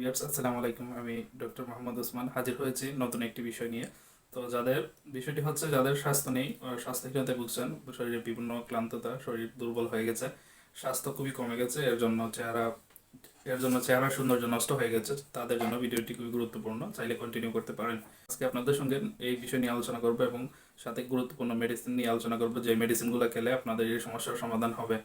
Viewers আসসালামু আলাইকুম। আমি ডক্টর মোহাম্মদ ওসমান হাজির হয়েছি নতুন একটি বিষয় নিয়ে। তো যাদের, বিষয়টি হচ্ছে যাদের স্বাস্থ্য নেই স্বাস্থ্যহীনতায় ভুগছেন শরীরে বিভিন্ন ক্লান্ততা, শরীর দুর্বল হয়ে গেছে, স্বাস্থ্য খুবই কমে গেছে, এর জন্য চেহারা, এর জন্য চেহারা সৌন্দর্য নষ্ট হয়ে গেছে, তাদের জন্য ভিডিওটি খুবই গুরুত্বপূর্ণ, চাইলে কন্টিনিউ করতে পারেন। আজকে আপনাদের সঙ্গে এই বিষয় নিয়ে আলোচনা করব এবং সাথে গুরুত্বপূর্ণ মেডিসিন নিয়ে আলোচনা করব, যে মেডিসিনগুলো খেলে আপনাদের এই সমস্যার সমাধান হবে।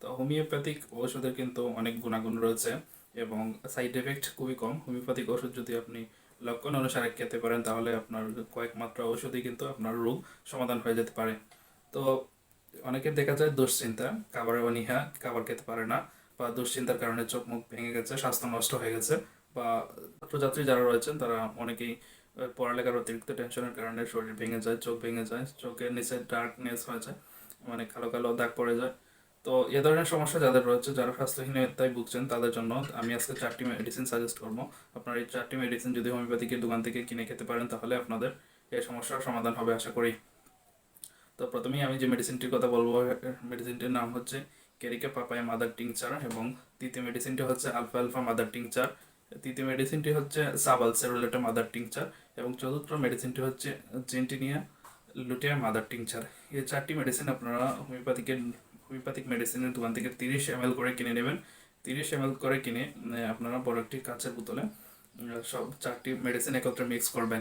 তো হোমিওপ্যাথিক ঔষধের কিন্তু অনেক গুণাগুণ রয়েছে। এবং সাইড এফেক্ট খুবই কম। হোমিওপ্যাথিক ওষুধ যদি আপনি লক্ষণ অনুসারে খেতে পারেন, তাহলে আপনার কয়েক মাত্রা ওষুধই কিন্তু আপনার রোগ সমাধান হয়ে যেতে পারে। তো অনেকের দেখা যায় দুশ্চিন্তা, খাবারের অনীহা, খাবার খেতে পারে না বা দুশ্চিন্তার কারণে চোখ মুখ ভেঙে গেছে, স্বাস্থ্য নষ্ট হয়ে গেছে বা ছাত্রছাত্রী যারা রয়েছেন, তারা অনেকেই পড়ালেখার অতিরিক্ত টেনশনের কারণে শরীর ভেঙে যায়, চোখ ভেঙে যায়, চোখের নিচে ডার্কনেস হয়ে যায় মানে কালো কালো দাগ পড়ে যায়। তো এ ধরনের সমস্যা যাদের রয়েছে, যারা স্বাস্থ্যহীনতায় ভুগছেন, তাদের জন্য আমি আজকে চারটি মেডিসিন সাজেস্ট করব। আপনার এই চারটি মেডিসিন যদি হোমিওপ্যাথিকের দোকান থেকে কিনে খেতে পারেন, তাহলে আপনাদের এই সমস্যার সমাধান হবে আশা করি। তো প্রথমেই আমি যে মেডিসিনটির কথা বলব মেডিসিনটির নাম হচ্ছে কেরিকা পাপায়া মাদার টিংচার এবং তৃতীয় মেডিসিনটি হচ্ছে আলফা আলফা মাদার টিংচার তৃতীয় মেডিসিনটি হচ্ছে সাবাল সেরোলেটা মাদার টিংচার এবং চতুর্থ মেডিসিনটি হচ্ছে জেন্টিনিয়া লুটিয়া মাদার টিংচার। এই চারটি মেডিসিন আপনারা হোমিওপ্যাথিকের হোমিওপ্যাথিক মেডিসিনের দোকান থেকে তিরিশ এম করে কিনে নেবেন। তিরিশ এম করে কিনে আপনারা বড় একটি কাঁচের বোতলে সব চারটি মেডিসিন একত্রে মিক্স করবেন।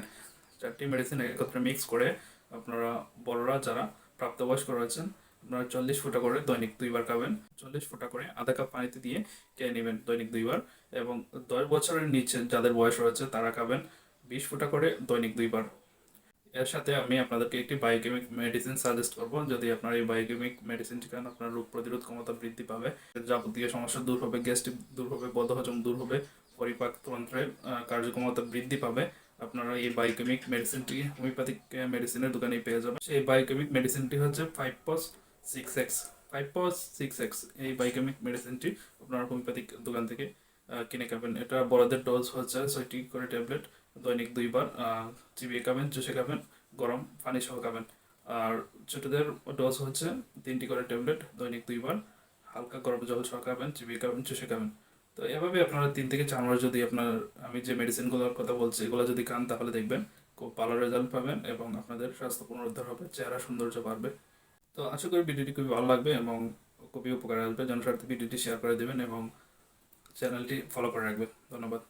চারটি মেডিসিন একত্রে মিক্স করে আপনারা বড়রা যারা প্রাপ্তবয়স্ক রয়েছেন, আপনারা চল্লিশ ফুটা করে দৈনিক দুইবার খাবেন। চল্লিশ ফুটা করে আধা কাপ পানিতে দিয়ে খেয়ে নেবেন দৈনিক দুইবার এবং দশ বছরের নিচে যাদের বয়স রয়েছে তারা খাবেন। বিশ ফুটা করে দৈনিক দুইবার। এর সাথে আমি আপনাদেরকে একটি বায়োকেমিক মেডিসিন সাজেস্ট করব। যদি আপনার এই বায়োকেমিক মেডিসিনটি খান আপনার রোগ প্রতিরোধ ক্ষমতা বৃদ্ধি পাবে যাবতীয় সমস্যা দূর হবে, গ্যাস্ট্রিক দূর হবে, বদহজম দূর হবে, পরিপাক তন্ত্রের কার্যক্ষমতা বৃদ্ধি পাবে, আপনারা এই বায়োকেমিক মেডিসিনটি হোমিওপ্যাথিক মেডিসিনের দোকানেই পেয়ে যাবেন। সেই বায়োকেমিক মেডিসিনটি হচ্ছে five phos six X five phos six X এই বায়োকেমিক মেডিসিনটি আপনারা হোমিওপ্যাথিক দোকান থেকে কিনে খাবেন। এটা বড়দের ডোজ হচ্ছে ছয়টি করে ট্যাবলেট দৈনিক দুইবার চিবিয়ে খাবেন চুষে খাবেন, গরম পানি সহ খাবেন। আর ছোটদের ডোজ হচ্ছে তিনটি করে ট্যাবলেট দৈনিক দুইবার, হালকা গরম জল সহ খাবেন চিবিয়ে খাবেন চুষে খাবেন। তো এভাবে আপনারা তিন থেকে চার মাস যদি আপনার, আমি যে মেডিসিনগুলোর কথা বলছি, এগুলো যদি খান তাহলে দেখবেন খুব ভালো রেজাল্ট পাবেন এবং আপনাদের স্বাস্থ্য পুনরুদ্ধার হবে চেহারা সৌন্দর্য বাড়বে। তো আশা করি ভিডিওটি খুবই ভালো লাগবে এবং খুবই উপকার আসবে। জনস্বার্থে ভিডিওটি শেয়ার করে দেবেন এবং চ্যানেলটি ফলো করে রাখবেন। ধন্যবাদ।